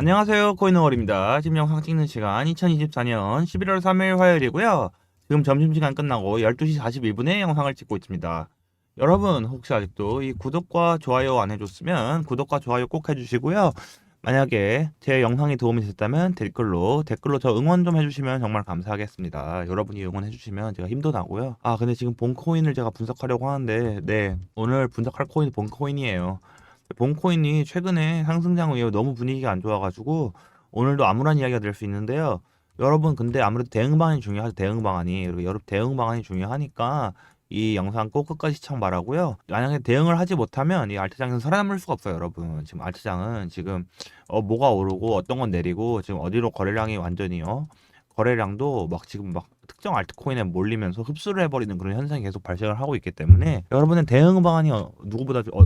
안녕하세요 코인너월입니다. 지금 영상 찍는 시간 2024년 11월 3일 화요일이고요. 지금 점심시간 끝나고 12시 41분에 영상을 찍고 있습니다. 여러분 혹시 아직도 이 구독과 좋아요 안 해줬으면 구독과 좋아요 꼭 해주시고요. 만약에 제 영상이 도움이 됐다면 댓글로 댓글로 저 응원 좀 해주시면 정말 감사하겠습니다. 여러분이 응원해주시면 제가 힘도 나고요. 아 근데 지금 본 코인을 제가 분석하려고 하는데 네 오늘 분석할 코인이 본코인이에요. 본코인이 최근에 상승장 이후 너무 분위기가 안 좋아가지고 오늘도 암울한 이야기가 될 수 있는데요. 여러분 근데 아무래도 대응 방안이 중요하죠. 대응 방안이 그리고 여러분 대응 방안이 중요하니까 이 영상 꼭 끝까지 시청 바라고요. 만약에 대응을 하지 못하면 이 알트장에서 살아남을 수가 없어요, 여러분. 지금 알트장은 지금 어 뭐가 오르고 어떤 건 내리고 지금 어디로 거래량이 완전히요. 거래량도 막 지금 막 특정 알트코인에 몰리면서 흡수를 해버리는 그런 현상이 계속 발생을 하고 있기 때문에 여러분의 대응 방안이 어, 누구보다 어,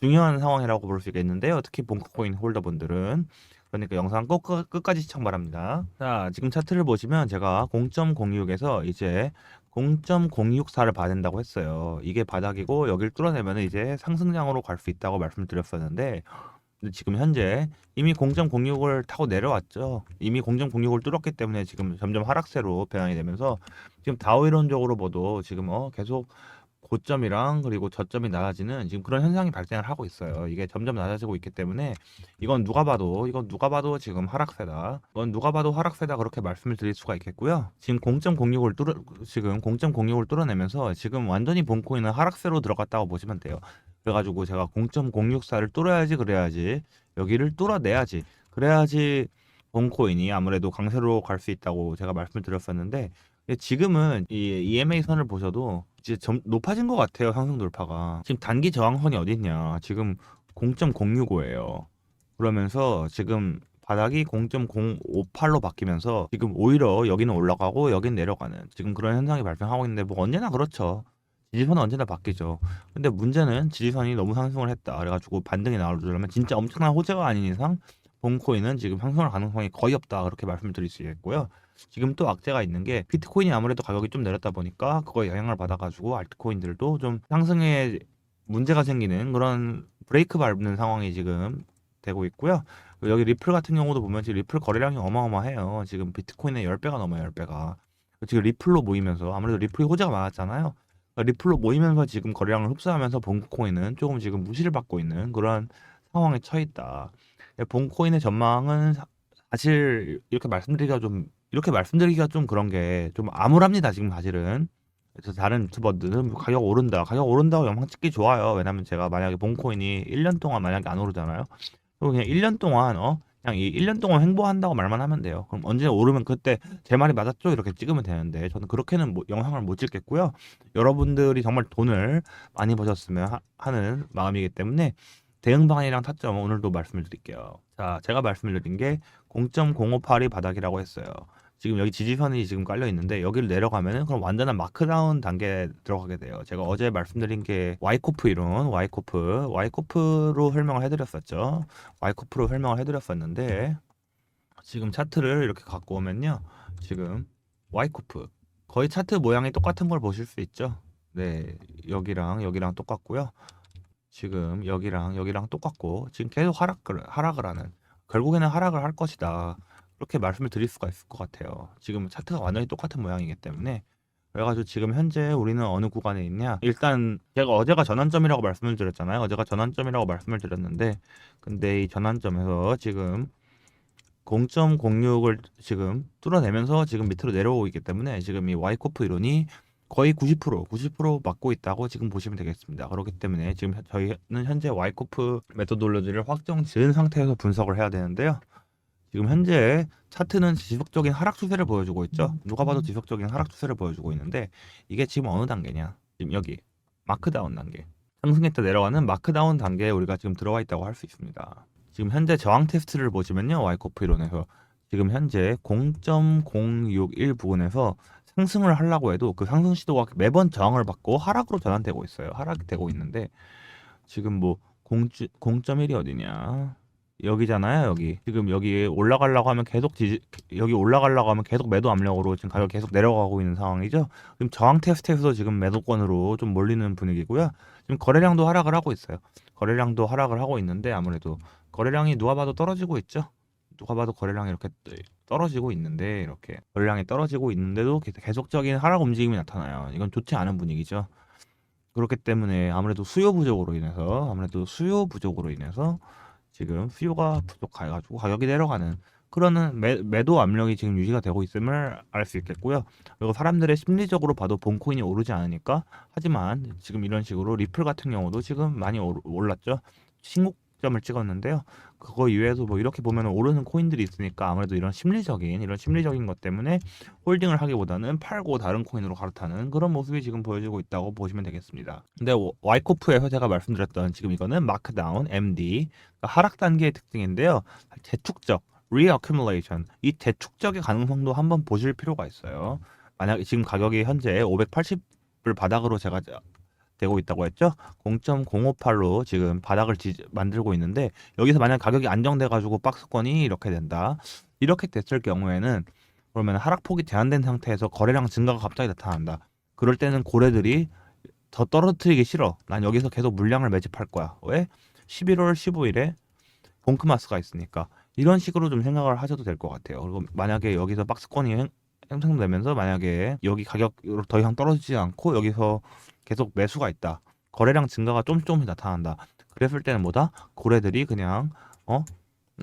중요한 상황이라고 볼 수 있겠는데요. 특히 본코인 홀더분들은 그러니까 영상 꼭 끝- 끝까지 시청 바랍니다. 자, 지금 차트를 보시면 제가 0.06에서 이제 0.064를 받는다고 했어요. 이게 바닥이고 여기를 뚫어내면 이제 상승장으로 갈 수 있다고 말씀드렸었는데 근데 지금 현재 이미 0.06을 타고 내려왔죠. 이미 0.06을 뚫었기 때문에 지금 점점 하락세로 변환이 되면서 지금 다우 이론적으로 봐도 지금 어 계속 고점이랑 그리고 저점이 낮아지는 지금 그런 현상이 발생을 하고 있어요. 이게 점점 낮아지고 있기 때문에 이건 누가 봐도 이건 누가 봐도 지금 하락세다. 이건 누가 봐도 하락세다 그렇게 말씀을 드릴 수가 있겠고요. 지금 0.06을 뚫어 지금 0.06을 뚫어내면서 지금 완전히 본코인은 하락세로 들어갔다고 보시면 돼요. 그래가지고 제가 0.064를 뚫어야지 그래야지 여기를 뚫어내야지 그래야지 본코인이 아무래도 강세로 갈 수 있다고 제가 말씀을 드렸었는데 지금은 이 EMA 선을 보셔도 이제 점 높아진 것 같아요 상승 돌파가. 지금 단기 저항선이 어디 있냐. 지금 0.065예요. 그러면서 지금 바닥이 0.058로 바뀌면서 지금 오히려 여기는 올라가고 여긴 내려가는 지금 그런 현상이 발생하고 있는데 뭐 언제나 그렇죠. 지지선은 언제나 바뀌죠. 근데 문제는 지지선이 너무 상승을 했다. 그래가지고 반등이 나오려면 진짜 엄청난 호재가 아닌 이상 본코인은 지금 상승할 가능성이 거의 없다. 그렇게 말씀드릴 수 있겠고요 지금 또 악재가 있는 게 비트코인이 아무래도 가격이 좀 내렸다 보니까 그거에 영향을 받아가지고 알트코인들도 좀 상승에 문제가 생기는 그런 브레이크 밟는 상황이 지금 되고 있고요. 여기 리플 같은 경우도 보면 지금 리플 거래량이 어마어마해요. 지금 비트코인의 10배가 넘어요, 10배가. 지금 리플로 모이면서 아무래도 리플이 호재가 많았잖아요. 그러니까 리플로 모이면서 지금 거래량을 흡수하면서 본코인은 조금 지금 무시를 받고 있는 그런 상황에 처해 있다. 본코인의 전망은 사- 사실 이렇게 말씀드리기가 좀 이렇게 말씀드리기가 좀 그런 게 좀 암울합니다 지금 사실은. 그래서 다른 유튜버들은 뭐 가격 오른다 가격 오른다고 영상 찍기 좋아요. 왜냐면 제가 만약에 본코인이 1년 동안 만약에 안 오르잖아요. 그럼 그냥 1년 동안 어? 그냥 이 1년 동안 횡보한다고 말만 하면 돼요. 그럼 언제 오르면 그때 제 말이 맞았죠? 이렇게 찍으면 되는데 저는 그렇게는 뭐- 영상을 못 찍겠고요. 여러분들이 정말 돈을 많이 버셨으면 하, 하는 마음이기 때문에 대응 방안이랑 타점 오늘도 말씀을 드릴게요. 자 제가 말씀을 드린 게 0.058이 바닥이라고 했어요. 지금 여기 지지선이 지금 깔려 있는데 여기를 내려가면은 그럼 완전한 마크다운 단계에 들어가게 돼요. 제가 어제 말씀드린 게 와이코프 이론, 와이코프, 와이코프로 설명을 해드렸었죠. 와이코프로 설명을 해드렸었는데 지금 차트를 이렇게 갖고 오면요, 지금 와이코프 거의 차트 모양이 똑같은 걸 보실 수 있죠. 네, 여기랑 여기랑 똑같고요. 지금 여기랑 여기랑 똑같고 지금 계속 하락을 하락을 하는 결국에는 하락을 할 것이다. 그렇게 말씀을 드릴 수가 있을 것 같아요. 지금 차트가 완전히 똑같은 모양이기 때문에 그래가지고 지금 현재 우리는 어느 구간에 있냐? 일단 제가 어제가 전환점이라고 말씀을 드렸잖아요. 어제가 전환점이라고 말씀을 드렸는데 근데 이 전환점에서 지금 0.06을 지금 뚫어내면서 지금 밑으로 내려오고 있기 때문에 지금 이 와이코프 이론이 거의 90% 90% 맞고 있다고 지금 보시면 되겠습니다. 그렇기 때문에 지금 현- 저희는 현재 와이코프 메토돌로지를 확정 지은 상태에서 분석을 해야 되는데요. 지금 현재 차트는 지속적인 하락 추세를 보여주고 있죠. 누가 봐도 지속적인 하락 추세를 보여주고 있는데 이게 지금 어느 단계냐? 지금 여기 마크다운 단계. 상승했다 내려가는 마크다운 단계에 우리가 지금 들어와 있다고 할 수 있습니다. 지금 현재 저항 테스트를 보시면요. 와이코프 이론에서 지금 현재 0.061 부근에서 상승을 하려고 해도 그 상승 시도가 매번 저항을 받고 하락으로 전환되고 있어요. 하락이 되고 있는데 지금 뭐 0, 0.1이 어디냐? 여기잖아요, 여기. 지금 여기 올라가려고 하면 계속 지지, 여기 올라가려고 하면 계속 매도 압력으로 지금 가격 계속 내려가고 있는 상황이죠. 지금 저항 테스트에서 지금 매도권으로 좀 몰리는 분위기고요. 지금 거래량도 하락을 하고 있어요. 거래량도 하락을 하고 있는데 아무래도 거래량이 누가 봐도 떨어지고 있죠. 누가 봐도 거래량이 이렇게 떨어지고 있는데 이렇게 거래량이 떨어지고 있는데도 계- 계속적인 하락 움직임이 나타나요. 이건 좋지 않은 분위기죠. 그렇기 때문에 아무래도 수요 부족으로 인해서 아무래도 수요 부족으로 인해서 지금 수요가 부족해가지고 가격이 내려가는 그러는 매, 매도 압력이 지금 유지가 되고 있음을 알 수 있겠고요. 그리고 사람들의 심리적으로 봐도 본코인이 오르지 않으니까 하지만 지금 이런 식으로 리플 같은 경우도 지금 많이 올랐죠. 신고점을 찍었는데요. 그거 이외에도 뭐 이렇게 보면 오르는 코인들이 있으니까 아무래도 이런 심리적인 이런 심리적인 것 때문에 홀딩을 하기보다는 팔고 다른 코인으로 갈아타는 그런 모습이 지금 보여지고 있다고 보시면 되겠습니다. 근데 워- 와이코프에서 제가 말씀드렸던 지금 이거는 마크다운 MD 그러니까 하락 단계의 특징인데요. 재축적 reaccumulation 이 재축적의 가능성도 한번 보실 필요가 있어요. 만약 지금 가격이 현재 580을 바닥으로 제가 되고 있다고 했죠. 0.058로 지금 바닥을 지, 만들고 있는데 여기서 만약 가격이 안정돼 가지고 박스권이 이렇게 된다. 이렇게 됐을 경우에는 그러면 하락폭이 제한된 상태에서 거래량 증가가 갑자기 나타난다. 그럴 때는 고래들이 더 떨어뜨리기 싫어. 난 여기서 계속 물량을 매집할 거야. 왜? 11월 15일에 본크마스가 있으니까 이런 식으로 좀 생각을 하셔도 될 것 같아요. 그리고 만약에 여기서 박스권이 행- 형성되면서 만약에 여기 가격으로 더 이상 떨어지지 않고 여기서 계속 매수가 있다. 거래량 증가가 조금씩 나타난다. 그랬을 때는 뭐다? 고래들이 그냥 어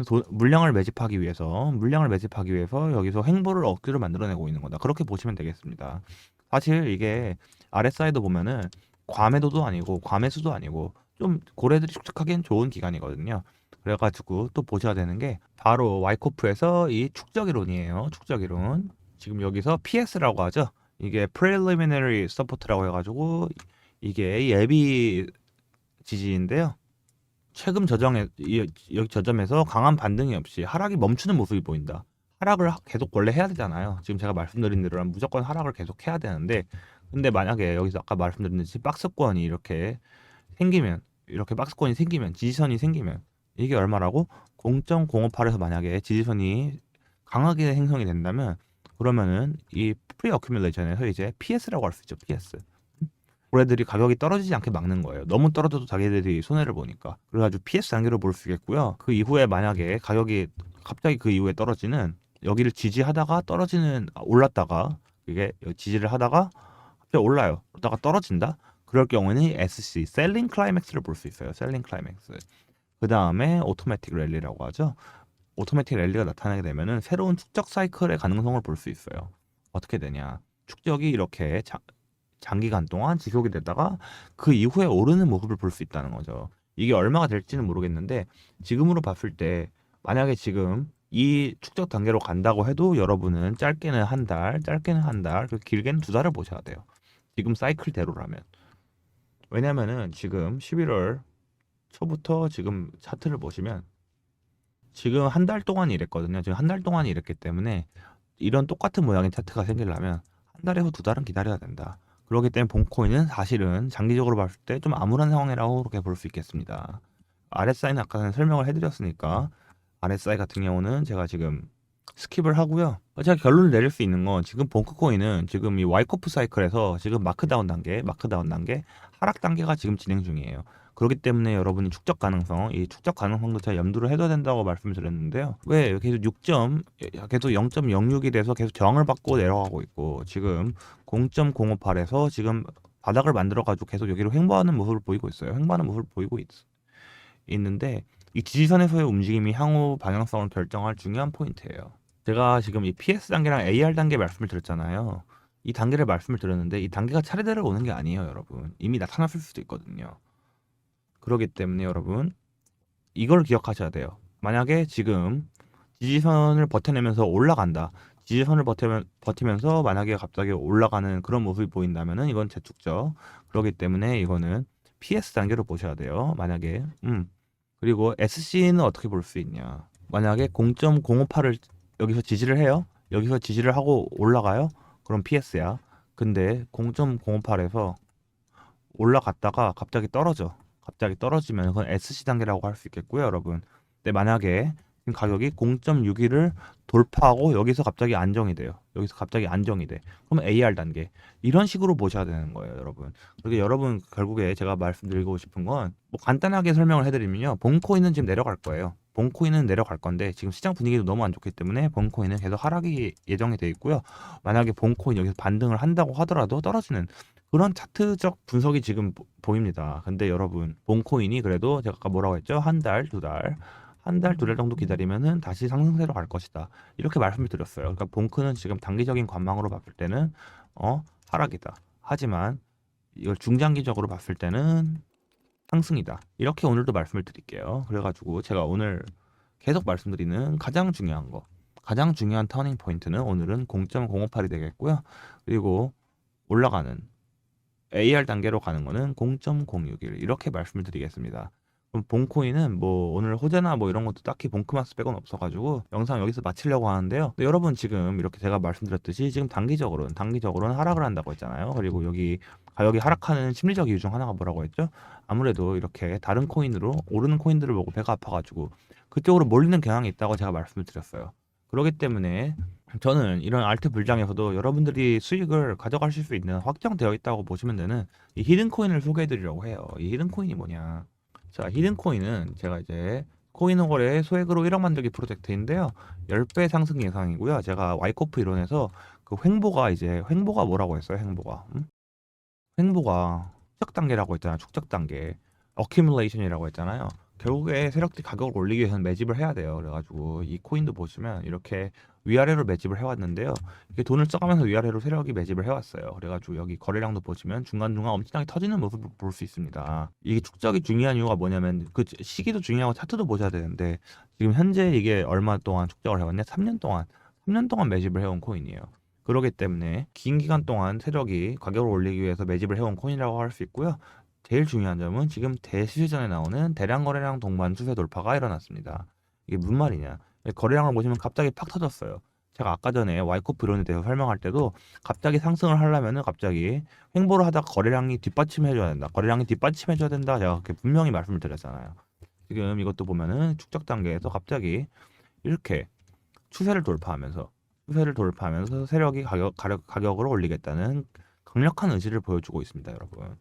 도- 물량을 매집하기 위해서 물량을 매집하기 위해서 여기서 행보를 억지로 만들어내고 있는 거다. 그렇게 보시면 되겠습니다. 사실 이게 RSI도 보면은 과매도도 아니고 과매수도 아니고 좀 고래들이 축적하기엔 좋은 기간이거든요. 그래가지고 또 보셔야 되는 게 바로 와이코프에서 이 축적이론이에요. 축적이론. 지금 여기서 PS라고 하죠. 이게 preliminary support라고 해가지고 이게 예비 지지인데요. 최근 저점에 이- 여기 저점에서 강한 반등이 없이 하락이 멈추는 모습이 보인다. 하락을 하- 계속 원래 해야 되잖아요. 지금 제가 말씀드린 대로라면 무조건 하락을 계속 해야 되는데 근데 만약에 여기서 아까 말씀드렸듯이 박스권이 이렇게 생기면 이렇게 박스권이 생기면 지지선이 생기면 이게 얼마라고 0.058에서 만약에 지지선이 강하게 형성이 된다면 그러면은 이 프리 어큐뮬레이션에서 이제 PS라고 할 수 있죠. PS. 고래들이 가격이 떨어지지 않게 막는 거예요. 너무 떨어져도 자기들이 손해를 보니까. 그래가지고 PS 단계로 볼 수 있겠고요. 그 이후에 만약에 가격이 갑자기 그 이후에 떨어지는 여기를 지지하다가 떨어지는 아, 올랐다가 이게 지지를 하다가 갑자기 올라요. 그러다가 떨어진다. 그럴 경우에는 SC 셀링 클라이맥스를 볼 수 있어요. 셀링 클라이맥스. 그 다음에 오토매틱 랠리라고 하죠. 오토매틱 랠리가 나타나게 되면은 새로운 축적 사이클의 가능성을 볼 수 있어요. 어떻게 되냐? 축적이 이렇게 자, 장기간 동안 지속이 되다가 그 이후에 오르는 모습을 볼 수 있다는 거죠. 이게 얼마가 될지는 모르겠는데 지금으로 봤을 때 만약에 지금 이 축적 단계로 간다고 해도 여러분은 짧게는 한 달, 짧게는 한 달, 길게는 두 달을 보셔야 돼요. 지금 사이클대로라면. 왜냐면은 지금 11월 초부터 지금 차트를 보시면 지금 한 달 동안 이랬거든요. 지금 한 달 동안 이랬기 때문에 이런 똑같은 모양의 차트가 생기려면 한 달에서 두 달은 기다려야 된다. 그렇기 때문에 본코인은 사실은 장기적으로 봤을 때 좀 암울한 상황이라고 그렇게 볼 수 있겠습니다. RSI는 아까 설명을 해드렸으니까 RSI 같은 경우는 제가 지금 스킵을 하고요. 제가 결론을 내릴 수 있는 건 지금 본크코인은 지금 이 와이코프 사이클에서 지금 마크다운 단계, 마크다운 단계, 하락 단계가 지금 진행 중이에요. 그렇기 때문에 여러분이 축적 가능성, 이 축적 가능성도 제가 염두를 해둬야 된다고 말씀을 드렸는데요. 왜 계속 6점, 계속 0.06이 돼서 계속 저항을 받고 내려가고 있고 지금 0.058에서 지금 바닥을 만들어 가지고 계속 여기로 횡보하는 모습을 보이고 있어요. 횡보하는 모습을 보이고 있, 있는데 이 지지선에서의 움직임이 향후 방향성을 결정할 중요한 포인트예요. 제가 지금 이 PS 단계랑 AR 단계 말씀을 드렸잖아요. 이 단계를 말씀을 드렸는데 이 단계가 차례대로 오는 게 아니에요, 여러분. 이미 나타났을 수도 있거든요. 그렇기 때문에 여러분 이걸 기억하셔야 돼요. 만약에 지금 지지선을 버텨내면서 올라간다. 지지선을 버티면, 버티면서 만약에 갑자기 올라가는 그런 모습이 보인다면은 이건 재축적. 그렇기 때문에 이거는 PS 단계로 보셔야 돼요. 만약에 음 그리고 SC는 어떻게 볼 수 있냐? 만약에 0.058을 여기서 지지를 해요. 여기서 지지를 하고 올라가요. 그럼 PS야. 근데 0.058에서 올라갔다가 갑자기 떨어져. 갑자기 떨어지면 그건 SC 단계라고 할 수 있겠고요, 여러분. 근데 만약에 가격이 0.61을 돌파하고 여기서 갑자기 안정이 돼요. 여기서 갑자기 안정이 돼. 그럼 AR 단계 이런 식으로 보셔야 되는 거예요, 여러분. 그리고 여러분 결국에 제가 말씀드리고 싶은 건 뭐 간단하게 설명을 해 드리면요, 본코인은 지금 내려갈 거예요. 본코인은 내려갈 건데 지금 시장 분위기도 너무 안 좋기 때문에 본코인은 계속 하락이 예정이 돼 있고요. 만약에 본코인 여기서 반등을 한다고 하더라도 떨어지는 그런 차트적 분석이 지금 보- 보입니다. 근데 여러분 본코인이 그래도 제가 아까 뭐라고 했죠? 한 달, 두 달, 한 달, 두 달 정도 기다리면은 다시 상승세로 갈 것이다. 이렇게 말씀을 드렸어요. 그러니까 본크는 지금 단기적인 관망으로 봤을 때는 어 하락이다. 하지만 이걸 중장기적으로 봤을 때는 상승이다. 이렇게 오늘도 말씀을 드릴게요. 그래가지고 제가 오늘 계속 말씀드리는 가장 중요한 거, 가장 중요한 터닝 포인트는 오늘은 0.058이 되겠고요. 그리고 올라가는 AR 단계로 가는 거는 0.061 이렇게 말씀을 드리겠습니다. 본코인은 뭐 오늘 호재나 뭐 이런 것도 딱히 본크마스 빼곤 없어가지고 영상 여기서 마치려고 하는데요. 여러분 지금 이렇게 제가 말씀드렸듯이 지금 단기적으로는 단기적으로는 하락을 한다고 했잖아요. 그리고 여기 가격이 하락하는 심리적 이유 중 하나가 뭐라고 했죠? 아무래도 이렇게 다른 코인으로 오르는 코인들을 보고 배가 아파가지고 그쪽으로 몰리는 경향이 있다고 제가 말씀을 드렸어요. 그렇기 때문에 저는 이런 알트 불장에서도 여러분들이 수익을 가져가실 수 있는 확정되어 있다고 보시면 되는 이 히든 코인을 소개해 드리려고 해요. 이 히든 코인이 뭐냐? 자, 히든 코인은 제가 이제 코인호걸의 소액으로 1억 만들기 프로젝트인데요. 10배 상승 예상이고요. 제가 와이코프 이론에서 그 횡보가 이제 횡보가 뭐라고 했어요? 횡보가. 음? 횡보가 축적 단계라고 했잖아요. 축적 단계. 어큐뮬레이션이라고 했잖아요. 결국에 세력들이 가격을 올리기 위해서는 매집을 해야 돼요. 그래가지고 이 코인도 보시면 이렇게 위아래로 매집을 해왔는데요. 이게 돈을 써가면서 위아래로 세력이 매집을 해왔어요. 그래가지고 여기 거래량도 보시면 중간중간 엄청나게 터지는 모습을 볼 수 있습니다. 이게 축적이 중요한 이유가 뭐냐면 그 시기도 중요하고 차트도 보셔야 되는데 지금 현재 이게 얼마 동안 축적을 해왔냐? 3년 동안 3년 동안 매집을 해온 코인이에요. 그렇기 때문에 긴 기간 동안 세력이 가격을 올리기 위해서 매집을 해온 코인이라고 할 수 있고요. 제일 중요한 점은 지금 대시전에 나오는 대량 거래량 동반 추세 돌파가 일어났습니다. 이게 무슨 말이냐? 거래량을 보시면 갑자기 팍 터졌어요. 제가 아까 전에 와이코프 이론에 대해서 설명할 때도 갑자기 상승을 하려면은 갑자기 횡보를 하다가 거래량이 뒷받침해줘야 된다. 거래량이 뒷받침해줘야 된다. 제가 그렇게 분명히 말씀을 드렸잖아요. 지금 이것도 보면은 축적 단계에서 갑자기 이렇게 추세를 돌파하면서 추세를 돌파하면서 세력이 가격, 가격 가격을 올리겠다는 강력한 의지를 보여주고 있습니다, 여러분.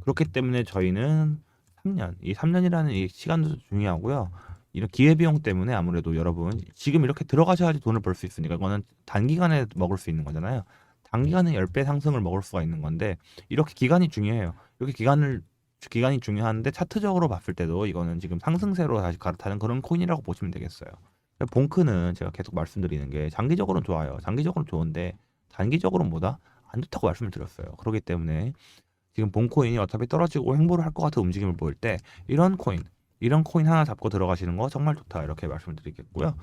그렇기 때문에 저희는 3년, 이 3년이라는 이 시간도 중요하고요. 이런 기회비용 때문에 아무래도 여러분 지금 이렇게 들어가셔야지 돈을 벌 수 있으니까 이거는 단기간에 먹을 수 있는 거잖아요. 단기간에 10배 상승을 먹을 수가 있는 건데 이렇게 기간이 중요해요. 이렇게 기간을 기간이 중요한데 차트적으로 봤을 때도 이거는 지금 상승세로 다시 갈아타는 그런 코인이라고 보시면 되겠어요. 본크는 제가 계속 말씀드리는 게 장기적으로는 좋아요. 장기적으로는 좋은데 단기적으로는 뭐다? 안 좋다고 말씀을 드렸어요. 그렇기 때문에 지금 본 코인이 어차피 떨어지고 횡보를 할 것 같은 움직임을 보일 때 이런 코인 이런 코인 하나 잡고 들어가시는 거 정말 좋다 이렇게 말씀을 드리겠고요.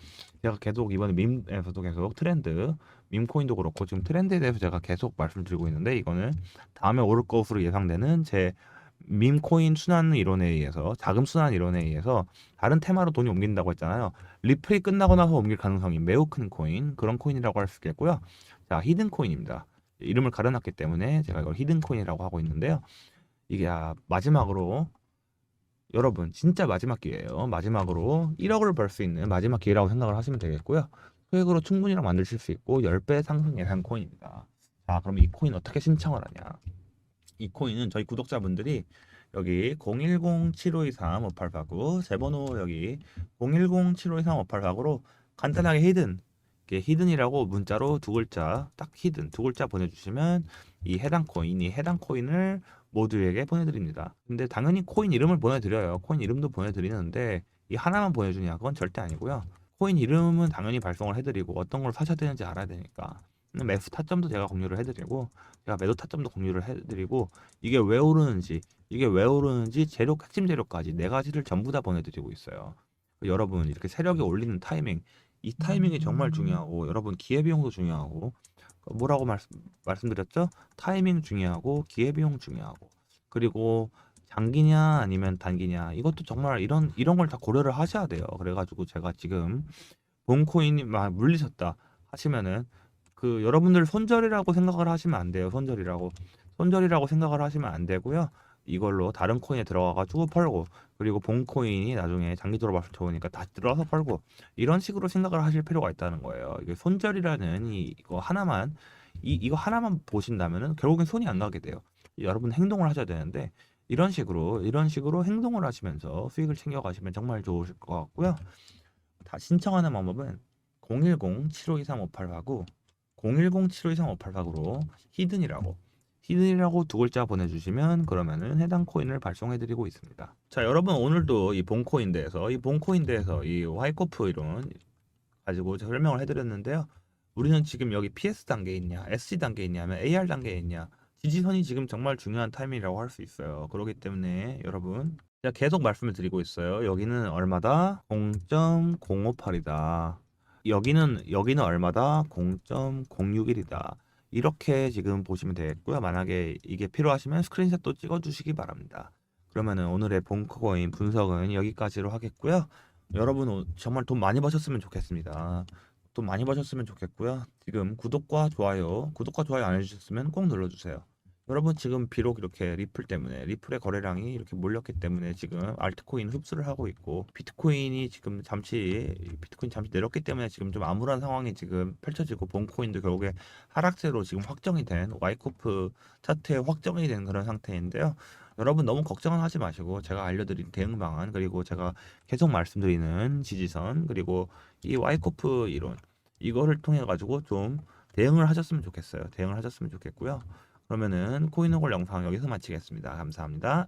제가 계속 이번에 밈에서도 계속 트렌드 밈 코인도 그렇고 지금 트렌드에 대해서 제가 계속 말씀드리고 있는데 이거는 다음에 오를 것으로 예상되는 제밈 코인 순환 이론에 의해서 자금 순환 이론에 의해서 다른 테마로 돈이 옮긴다고 했잖아요. 리플이 끝나고 나서 옮길 가능성이 매우 큰 코인 그런 코인이라고 할 수 있겠고요. 자 히든 코인입니다. 이름을 가려놨기 때문에 제가 이걸 히든 코인이라고 하고 있는데요. 이게 아, 마지막으로 여러분 진짜 마지막 기회예요. 마지막으로 1억을 벌 수 있는 마지막 기회라고 생각을 하시면 되겠고요. 소액으로 충분히랑 만드실 수 있고 10배 상승 예상 코인입니다. 자, 그럼 이 코인 어떻게 신청을 하냐? 이 코인은 저희 구독자분들이 여기 010-7523-5849 제 번호 여기 010-7523-5849로 간단하게 히든 히든이라고 문자로 두 글자 딱 히든 두 글자 보내주시면 이 해당 코인이 해당 코인을 모두에게 보내드립니다. 근데 당연히 코인 이름을 보내드려요. 코인 이름도 보내드리는데 이 하나만 보내주냐 그건 절대 아니고요. 코인 이름은 당연히 발송을 해드리고 어떤 걸 사셔야 되는지 알아야 되니까 매수 타점도 제가 공유를 해드리고 제가 매도 타점도 공유를 해드리고 이게 왜 오르는지 이게 왜 오르는지 재료 핵심 재료까지 네 가지를 전부 다 보내드리고 있어요. 여러분 이렇게 세력이 올리는 타이밍 이 타이밍이 정말 중요하고 여러분 기회비용도 중요하고 뭐라고 말씀, 말씀드렸죠? 타이밍 중요하고 기회비용 중요하고 그리고 장기냐 아니면 단기냐 이것도 정말 이런 이런 걸 다 고려를 하셔야 돼요. 그래가지고 제가 지금 본코인이 막 물리셨다 하시면은 그 여러분들 손절이라고 생각을 하시면 안 돼요. 손절이라고 손절이라고 생각을 하시면 안 되고요. 이걸로 다른 코인에 들어가가지고 팔고 그리고 본 코인이 나중에 장기 돌아봤을 좋으니까 다시 들어와서 팔고 이런 식으로 생각을 하실 필요가 있다는 거예요. 이게 손절이라는 이- 이거 하나만 이 이거 하나만 보신다면은 결국엔 손이 안 가게 돼요. 여러분 행동을 하셔야 되는데 이런 식으로 이런 식으로 행동을 하시면서 수익을 챙겨가시면 정말 좋으실 것 같고요. 다 신청하는 방법은 010-7523-588하고 010-7523-588으로 히든이라고 히든이라고 두 글자 보내주시면 그러면은 해당 코인을 발송해드리고 있습니다. 자 여러분 오늘도 이 본코인 대해서 이 본코인 대해서 이 와이코프 이론 가지고 설명을 해드렸는데요. 우리는 지금 여기 PS 단계에 있냐, SC 단계에 있냐, 하면 AR 단계에 있냐, 지지선이 지금 정말 중요한 타이밍이라고 할 수 있어요. 그렇기 때문에 여러분 계속 말씀을 드리고 있어요. 여기는 얼마다? 0.058이다. 여기는 여기는 얼마다? 0.061이다. 이렇게 지금 보시면 되겠고요. 만약에 이게 필요하시면 스크린샷도 찍어 주시기 바랍니다. 그러면은 오늘의 본코인 분석은 여기까지로 하겠고요. 여러분 오- 정말 돈 많이 버셨으면 좋겠습니다. 돈 많이 버셨으면 좋겠고요. 지금 구독과 좋아요, 구독과 좋아요 안 해주셨으면 꼭 눌러주세요. 여러분 지금 비록 이렇게 리플 때문에 리플의 거래량이 이렇게 몰렸기 때문에 지금 알트코인 흡수를 하고 있고 비트코인이 지금 잠시 비트코인 잠시 내렸기 때문에 지금 좀 암울한 상황이 지금 펼쳐지고 본코인도 결국에 하락세로 지금 확정이 된 와이코프 차트에 확정이 된 그런 상태인데요. 여러분 너무 걱정은 하지 마시고 제가 알려드린 대응 방안 그리고 제가 계속 말씀드리는 지지선 그리고 이 와이코프 이론 이거를 통해 가지고 좀 대응을 하셨으면 좋겠어요. 대응을 하셨으면 좋겠고요. 그러면은 코인호골 영상 여기서 마치겠습니다. 감사합니다.